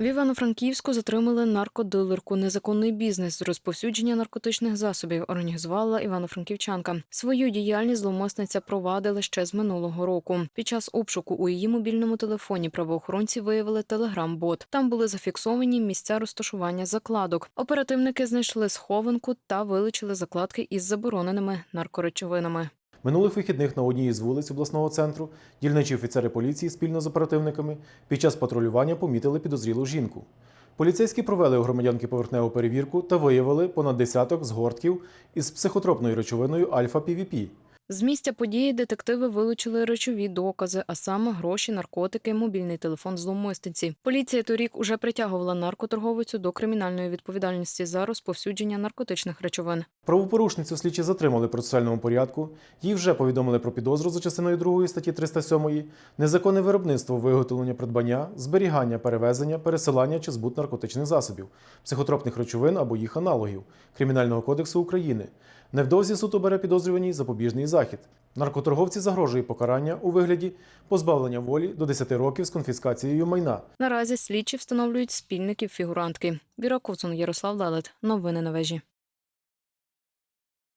В Івано-Франківську затримали наркодилерку. Незаконний бізнес з розповсюдження наркотичних засобів організувала івано-франківчанка. Свою діяльність зловмисниця провадила ще з минулого року. Під час обшуку у її мобільному телефоні правоохоронці виявили телеграм-бот. Там були зафіксовані місця розташування закладок. Оперативники знайшли схованку та вилучили закладки із забороненими наркоречовинами. Минулих вихідних на одній із вулиць обласного центру дільничі офіцери поліції спільно з оперативниками під час патрулювання помітили підозрілу жінку. Поліцейські провели у громадянки поверхневу перевірку та виявили понад десяток згортків із психотропною речовиною альфа-півіпі. З місця події детективи вилучили речові докази, а саме гроші, наркотики, мобільний телефон зловмисниці. Поліція торік уже притягувала наркоторговицю до кримінальної відповідальності за розповсюдження наркотичних речовин. Правопорушницю слідчі затримали в процесуальному порядку. Їй вже повідомили про підозру за частиною 2 статті 307 незаконне виробництво, виготовлення, придбання, зберігання, перевезення, пересилання чи збут наркотичних засобів, психотропних речовин або їх аналогів Кримінального кодексу України. Невдовзі суд обере підозрюваній запобіжний захід. Наркоторговці загрожує покарання у вигляді позбавлення волі до 10 років з конфіскацією майна. Наразі слідчі встановлюють спільників фігурантки. Віра Куцун, Ярослав Лелет. Новини на вежі.